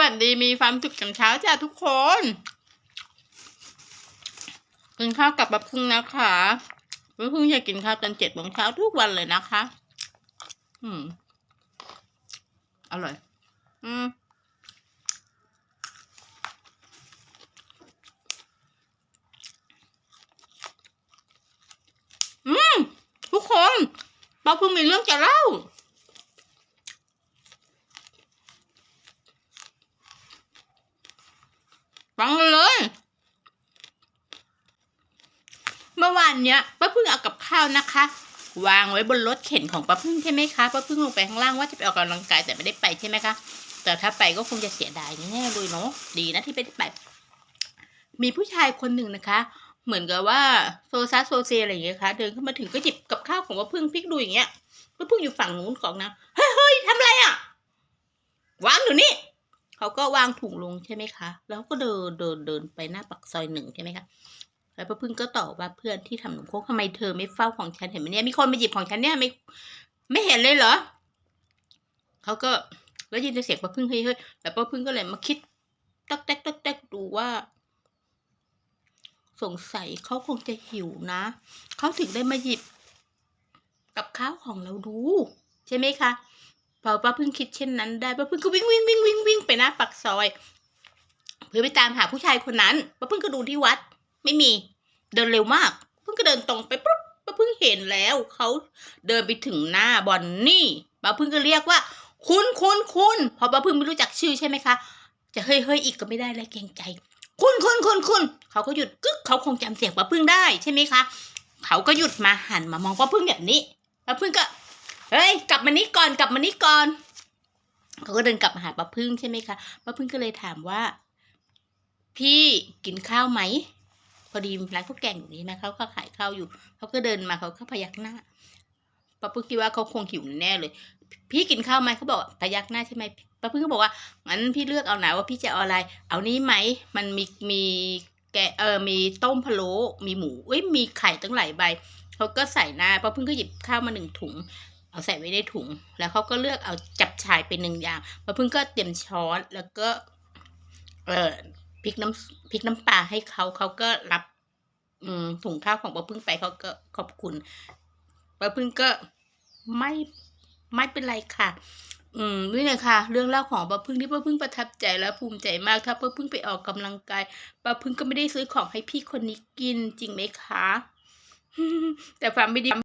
วัสดีมีความสุขกันเช้าจ้าทุกคนกินข้าวกับบับพึ่งนะคะบับพึ่งอยากกินข้าวตอนเจ็ดโมงเช้าทุกวันเลยนะคะ อืม อร่อย อืมอืมทุกคนบับพึ่งมีเรื่องจะเล่า ฟังเลย เมื่อวานเนี้ยป้าพึ่งเอากับข้าวนะคะ วางไว้บนรถเข็นของป้าพึ่งใช่ไหมคะป้าพึ่งลงไปข้างล่างว่าจะไปออกกำลังกายแต่ไม่ได้ไปใช่ไหมคะแต่ถ้าไปก็คงจะเสียดายแน่เลยเนาะดีนะที่ไม่ได้ไป มีผู้ชายคนหนึ่งนะคะ เหมือนกับว่าโซซัสโซเซอะไรอย่างเงี้ยค่ะเดินเข้ามาถึงก็หยิบกับข้าวของป้าพึ่งพลิกดูอย่างเงี้ยป้าพึ่งอยู่ฝั่งนู้นของนะเฮ้ยเฮ้ยทำอะไรอะวางอยู่นี่ เขาก็วางถุงลงใช่ไหมคะ แล้วก็เดินเดินเดินไปหน้าปักซอยหนึ่งใช่ไหมคะ แล้วป้าพึ่งก็ตอบว่าเพื่อนที่ทำหนมโคกทำไมเธอไม่เฝ้าของฉันเห็นไหมเนี่ย มีคนมาหยิบของฉันเนี่ยไม่ไม่เห็นเลยเหรอ เขาก็แล้วยินเสียงป้าพึ่งเฮ้ยเฮ้ยแล้วป้าพึ่งก็เลยมาคิดตักแตกตักแตกดูว่า สงสัยเขาคงจะหิวนะ เขาถึงได้มาหยิบกับข้าวของเราดู ใช่ไหมคะ พอป้าพึ่งคิดเช่นนั้นได้ป้าพึ่งก็วิ่งวิ่งวิ่งวิ่งวิ่งไปหน้าปักซอย เพื่อไปตามหาผู้ชายคนนั้นป้าพึ่งก็ดูที่วัด ไม่มี เดินเร็วมากพิ่งก็เดินตรงไปปุ๊บป้าพึ่งเห็นแล้วเขาเดินไปถึงหน้าบอนนี่ป้าพึ่งก็เรียกว่า คุณคุณคุณเพอป้าพึ่งไม่รู้จักชื่อใช่ไหมคะ จะเฮ้ยเฮ้ยอีกก็ไม่ได้เลยเกรงใจ คุณคุณคุณคุณเขาก็หยุดกึกเขาคงจำเสียงป้าพึ่งได้ใช่ไหมคะเขาก็หยุดมาหันมามองป้าพึ่งแบบนี้ป้าพึ่งก็ เฮ้ยกลับมานี้ก่อนกลับมานี้ก่อนเขาก็เดินกลับมาหาป้าพึ่งใช่ไหมคะป้าพึ่งก็เลยถามว่า พี่กินข้าวไหม พอดีร้านข้าวแกงอยู่นี่นะเขาก็ขายข้าวอยู่เขาก็เดินมาเขาก็พยักหน้าป้าพึ่งคิดว่าเขาคงหิวแน่เลย พี่กินข้าวไหมเขาบอกพยักหน้าใช่ไหมป้าพึ่งก็บอกว่างั้นพี่เลือกเอาไหนว่าพี่จะเอาอะไร เอานี้ไหมมันมีมีแกเออมีต้มพะโล้มีหมูเอ้ยมีไข่ตั้งหลายใบเขาก็ใส่หน้าป้าพึ่งก็หยิบข้าวมาหนึ่งถุง เอาใส่ไว้ในถุง แล้วเขาก็เลือกเอาจับชายเป็นหนึ่งอย่างป้าพึ่งก็เตรียมช้อนแล้วก็ เออพริกน้ำพริกน้ำปลาให้เขาเขาก็รับ อืมถุงข้าวของป้าพึ่งไปเขาก็ขอบคุณป้าพึ่งก็ไม่ไม่เป็นไรค่ะ อืมนี่เลยค่ะ เรื่องเล่าของป้าพึ่งที่ป้าพึ่งประทับใจและภูมิใจมากถ้าป้าพึ่งไปออกกำลังกายป้าพึ่งก็ไม่ได้ซื้อของให้พี่คนนี้กินจริงไหมคะแต่ความไม่ดี